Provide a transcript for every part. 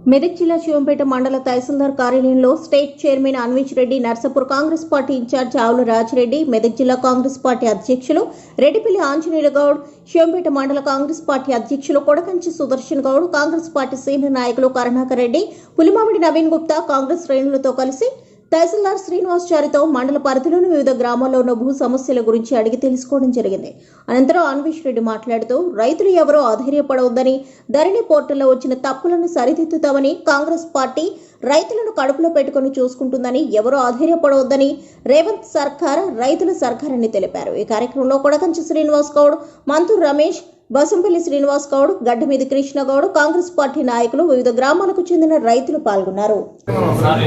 మెదక్ జిల్లా శివంపేట మండల తహసీల్దార్ కార్యాలయంలో state chairman Anvesh Reddy Narsapur Congress party incharge Avula Rajireddy Medak జిల్లా కాంగ్రెస్ పార్టీ అధ్యక్షులు రెడ్డిపల్లి ఆంజనేయులు గౌడ్ శివంపేట మండల కాంగ్రెస్ పార్టీ అధ్యక్షులు Kodakanchi Sudarshan Goud Congress party senior నాయకులు కరుణాకర్ రెడ్డి పులిమామిడి నవీన్ గుప్తా కాంగ్రెస్ శ్రేణులతో కలిసి తహసీల్దార్ శ్రీనివాసాచారితో మండల పరిధిలోని వివిధ గ్రామాల్లో ఉన్న భూ సమస్యల గురించి అడిగి తెలుసుకోవడం జరిగింది. అనంతరం అన్వేష్ రెడ్డి మాట్లాడుతూ రైతులు ఎవరో అధైర్యపడవద్దని ధరణి పోర్టల్లో వచ్చిన తప్పులను సరిదిద్దుతామని కాంగ్రెస్ పార్టీ రైతులను కడుపులో పెట్టుకుని చూసుకుంటుందని ఎవరో అధైర్యపడవద్దని రేవంత్ సర్కార్ రైతుల సర్కార్ అని తెలిపారు. ఈ కార్యక్రమంలో కొడకంచి శ్రీనివాస్ గౌడ్ మంతూర్ రమేష్ బసంపల్లి శ్రీనివాస్ గౌడ్ గడ్డమీది కృష్ణ గౌడ్ కాంగ్రెస్ పార్టీ నాయకులు వివిధ గ్రామాలకు చెందిన రైతులు పాల్గొన్నారు. సార్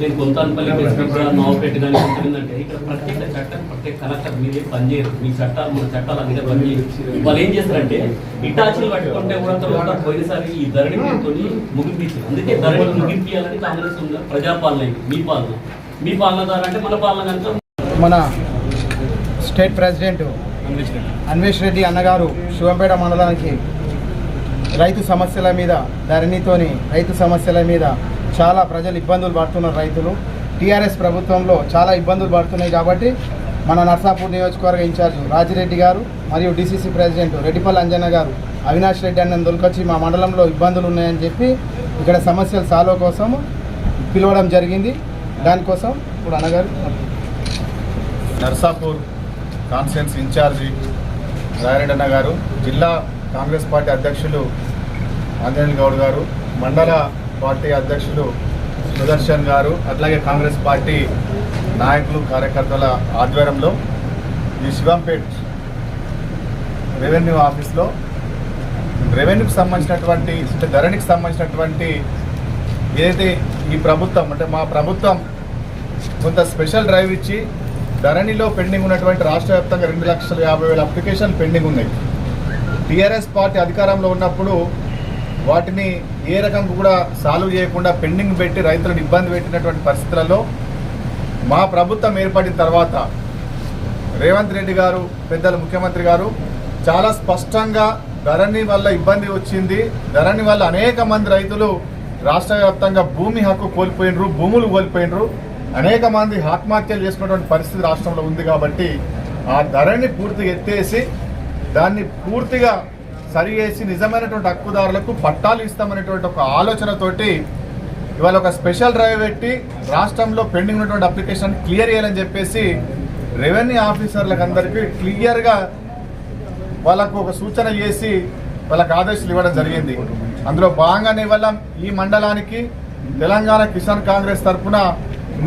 నేను కొంతానపల్లి నవపేట కానీ ఉంటుందంటే ఇక్కడ ప్రత్యేక చట్టం ప్రత్యేక కలెక్టర్ మీరే పనిచేయరు. మీ చట్టాలు మన చట్టాలు పనిచేయరు వాళ్ళు ఏం చేస్తారంటే ఇటాచీలు పట్టుకుంటే కూడా తర్వాత పోయినసారి ఈ ధరణి ముగింపించారు. అందుకే ధరణి ముగింపించాలని కాంగ్రెస్ ఉన్న ప్రజాపాలన మీ పాలన. మీ పాలన ద్వారా అంటే మన పాలన కనుక మన స్టేట్ ప్రెసిడెంట్ అన్వేష్ రెడ్డి. అన్నగారు శివంపేట మండలానికి రైతు సమస్యల మీద ధరణితోని రైతు సమస్యల మీద చాలా ప్రజలు ఇబ్బందులు పడుతున్నారు రైతులు. టీఆర్ఎస్ ప్రభుత్వంలో చాలా ఇబ్బందులు పడుతున్నాయి కాబట్టి మన నర్సాపూర్ నియోజకవర్గ ఇన్ఛార్జ్ రాజిరెడ్డి గారు మరియు డిసిసి ప్రెసిడెంట్ రెడ్డిపల్లి అంజన్న గారు అవినాష్ రెడ్డి అన్న దొరికొచ్చి మా మండలంలో ఇబ్బందులు ఉన్నాయని చెప్పి ఇక్కడ సమస్యల సాల్వ్ కోసం పిలవడం జరిగింది. దానికోసం ఇప్పుడు అన్నగారు. నర్సాపూర్ కాన్ఫరెన్స్ ఇన్ఛార్జి రాయరెడ్డన్న గారు జిల్లా కాంగ్రెస్ పార్టీ అధ్యక్షులు ఆంజనేయులు గౌడ్ గారు మండల పార్టీ అధ్యక్షులు సుదర్శన్ గారు అట్లాగే కాంగ్రెస్ పార్టీ నాయకులు కార్యకర్తల ఆధ్వర్యంలో ఈ శివంపేట్ రెవెన్యూ ఆఫీస్లో రెవెన్యూకి సంబంధించినటువంటి అంటే ధరణికి సంబంధించినటువంటి ఏదైతే ఈ ప్రభుత్వం అంటే మా ప్రభుత్వం కొంత స్పెషల్ డ్రైవ్ ఇచ్చి ధరణిలో పెండింగ్ ఉన్నటువంటి రాష్ట్ర వ్యాప్తంగా రెండు లక్షల యాభై వేల అప్లికేషన్ పెండింగ్ ఉన్నాయి. టీఆర్ఎస్ పార్టీ అధికారంలో ఉన్నప్పుడు వాటిని ఏ రకం కూడా సాల్వ్ చేయకుండా పెండింగ్ పెట్టి రైతులను ఇబ్బంది పెట్టినటువంటి పరిస్థితులలో మా ప్రభుత్వం ఏర్పడిన తర్వాత రేవంత్ రెడ్డి గారు పెద్దల ముఖ్యమంత్రి గారు చాలా స్పష్టంగా ధరణి వల్ల ఇబ్బంది వచ్చింది. ధరణి వల్ల అనేక మంది రైతులు రాష్ట్ర భూమి హక్కు కోల్పోయినరు భూములు కోల్పోయినరు. అనేక మంది ఆత్మహత్యలు చేసుకున్నటువంటి పరిస్థితి రాష్ట్రంలో ఉంది కాబట్టి ఆ ధరని పూర్తిగా ఎత్తేసి దాన్ని పూర్తిగా సరి చేసి నిజమైనటువంటి హక్కుదారులకు పట్టాలు ఇస్తామనేటువంటి ఒక ఆలోచనతోటి ఇవాళ ఒక స్పెషల్ డ్రైవ్ పెట్టి రాష్ట్రంలో పెండింగ్ ఉన్నటువంటి అప్లికేషన్ క్లియర్ చేయాలని చెప్పేసి రెవెన్యూ ఆఫీసర్లకు అందరికీ క్లియర్గా వాళ్ళకు ఒక సూచన చేసి వాళ్ళకు ఆదేశాలు ఇవ్వడం జరిగింది. అందులో భాగంగానే ఇవాళ ఈ మండలానికి తెలంగాణ కిసాన్ కాంగ్రెస్ తరఫున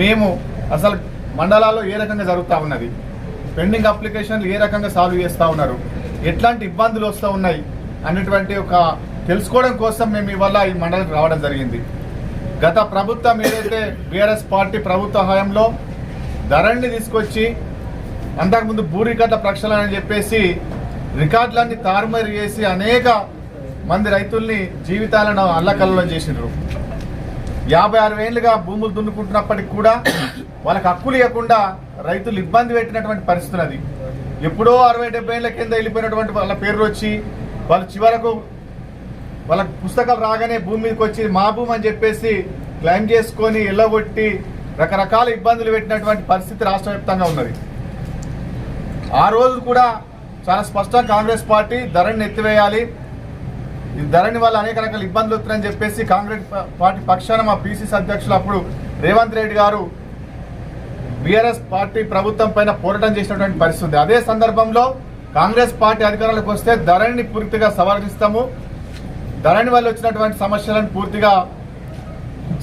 మేము అసలు మండలాల్లో ఏ రకంగా జరుగుతూ ఉన్నది? పెండింగ్ అప్లికేషన్లు ఏ రకంగా సాల్వ్ చేస్తూ ఉన్నారు? ఎట్లాంటి ఇబ్బందులు వస్తూ ఉన్నాయి? అనేటువంటి ఒక తెలుసుకోవడం కోసం మేము ఇవాళ ఈ మండలికి రావడం జరిగింది. గత ప్రభుత్వం ఏదైతే బీఆర్ఎస్ పార్టీ ప్రభుత్వ హయాంలో ధరణి తీసుకొచ్చి అంతకుముందు భూ రికార్డుల ప్రక్షాళన అని చెప్పేసి రికార్డులన్నీ తారుమారు చేసి అనేక మంది రైతుల్ని జీవితాలను అల్లకల్లోలం చేసినారు యాభై ఆరు వేలుగా భూములు దున్నుకుంటున్నప్పటికి కూడా వాళ్ళకి హక్కులు ఇవ్వకుండా రైతులు ఇబ్బంది పెట్టినటువంటి పరిస్థితి అది. ఎప్పుడో అరవై డెబ్బై ఏళ్ళ కింద వెళ్ళిపోయినటువంటి వాళ్ళ పేర్లు వచ్చి వాళ్ళు చివరకు వాళ్ళ పుస్తకాలు రాగానే భూమి మీదకి వచ్చి మా భూమి అని చెప్పేసి క్లైమ్ చేసుకొని ఎల్లగొట్టి రకరకాల ఇబ్బందులు పెట్టినటువంటి పరిస్థితి రాష్ట్ర వ్యాప్తంగా ఉన్నది. ఆ రోజు కూడా చాలా స్పష్టంగా కాంగ్రెస్ పార్టీ ధరని ఎత్తివేయాలి. ధరణి వల్ల అనేక రకాల ఇబ్బందులు వస్తున్నాయని చెప్పేసి కాంగ్రెస్ పార్టీ పక్షాన మా పీసీసీ అధ్యక్షులు అప్పుడు రేవంత్ రెడ్డి గారు బీఆర్ఎస్ పార్టీ ప్రభుత్వం పైన పోరాటం చేసినటువంటి పరిస్థితి అదే సందర్భంలో కాంగ్రెస్ పార్టీ అధికారంలోకి వస్తే ధరణిని పూర్తిగా సవరిస్తాము ధరణి వల్ల వచ్చినటువంటి సమస్యలను పూర్తిగా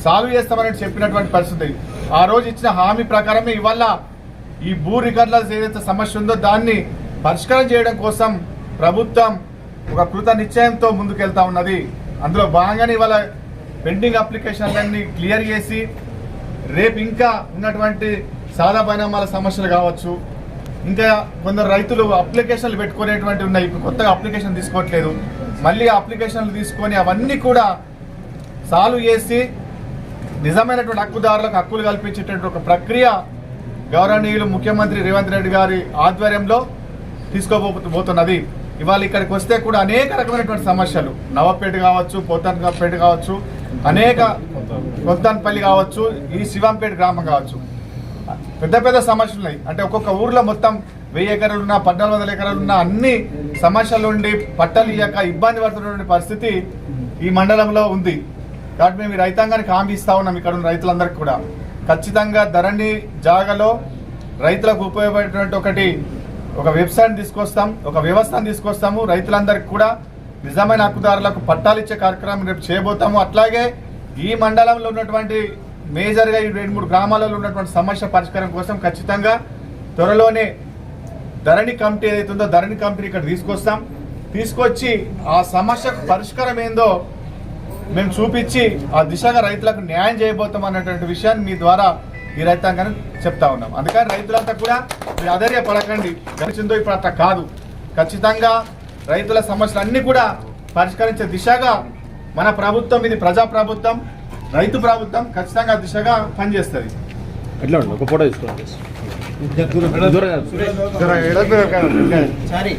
సాల్వ్ చేస్తామని చెప్పినటువంటి పరిస్థితి. ఆ రోజు ఇచ్చిన హామీ ప్రకారమే ఇవాళ ఈ భూ రికార్డుల ఏదైతే సమస్య ఉందో దాన్ని పరిష్కారం చేయడం కోసం ప్రభుత్వం ఒక కృత నిశ్చయంతో ముందుకెళ్తా ఉన్నది. అందులో భాగంగానే ఇవాళ పెండింగ్ అప్లికేషన్లన్నీ క్లియర్ చేసి రేపు ఇంకా ఉన్నటువంటి సాదా పరిణామాల సమస్యలు కావచ్చు ఇంకా కొందరు రైతులు అప్లికేషన్లు పెట్టుకునేటువంటి ఉన్నాయి. ఇప్పుడు కొత్తగా అప్లికేషన్ తీసుకోవట్లేదు. మళ్ళీ అప్లికేషన్లు తీసుకొని అవన్నీ కూడా సాల్వ్ చేసి నిజమైనటువంటి హక్కుదారులకు హక్కులు కల్పించేటటువంటి ఒక ప్రక్రియ గౌరవనీయులు ముఖ్యమంత్రి రేవంత్ రెడ్డి గారి ఆధ్వర్యంలో తీసుకోబోతున్నది ఇవాళ ఇక్కడికి వస్తే కూడా అనేక రకమైనటువంటి సమస్యలు. నవపేట కావచ్చు పోతన్పేట కావచ్చు అనేక కొత్తన్పల్లి కావచ్చు ఈ శివంపేట గ్రామం కావచ్చు. పెద్ద పెద్ద సమస్యలు ఉన్నాయి. అంటే ఒక్కొక్క ఊర్లో మొత్తం వెయ్యి ఎకరాలు ఉన్న పద్నాలుగు వందల ఎకరాలు ఉన్న అన్ని సమస్యలు ఉండి పట్టలు ఇయ్యక ఇబ్బంది పడుతున్నటువంటి పరిస్థితి ఈ మండలంలో ఉంది. కాబట్టి మేము రైతాంగానికి హామీ ఇస్తా ఉన్నాం ఇక్కడ ఉన్న రైతులందరికీ కూడా. ఖచ్చితంగా ధరణి జాగలో రైతులకు ఉపయోగపడేటువంటి ఒకటి ఒక వెబ్సైట్ తీసుకొస్తాం ఒక వ్యవస్థను తీసుకొస్తాము రైతులందరికీ కూడా నిజమైన హక్కుదారులకు పట్టాలు ఇచ్చే కార్యక్రమం రేపు చేయబోతాము. అట్లాగే ఈ మండలంలో ఉన్నటువంటి మేజర్గా ఈ రెండు మూడు గ్రామాలలో ఉన్నటువంటి సమస్య పరిష్కారం కోసం ఖచ్చితంగా త్వరలోనే ధరణి కమిటీ ఏదైతుందో ఉందో ధరణి కమిటీ ఇక్కడ తీసుకొస్తాం. తీసుకొచ్చి ఆ సమస్యకు పరిష్కారం ఏందో మేము చూపించి ఆ దిశగా రైతులకు న్యాయం చేయబోతాం అన్నటువంటి విషయాన్ని మీ ద్వారా ఈ రైతాంగాన్ని చెప్తా ఉన్నాం అందుకని రైతులంతా కూడా మీరు అధైర్య పడకండి గడిచిందో ఇప్పుడు అట్లా కాదు ఖచ్చితంగా రైతుల సమస్యలు అన్ని కూడా పరిష్కరించే దిశగా మన ప్రభుత్వం ఇది ప్రజా ప్రభుత్వం రైతు ప్రభుత్వం ఖచ్చితంగా దిశగా పనిచేస్తుంది ఎట్లా ఉండి ఒక ఫోటో తీసుకోండి సారీ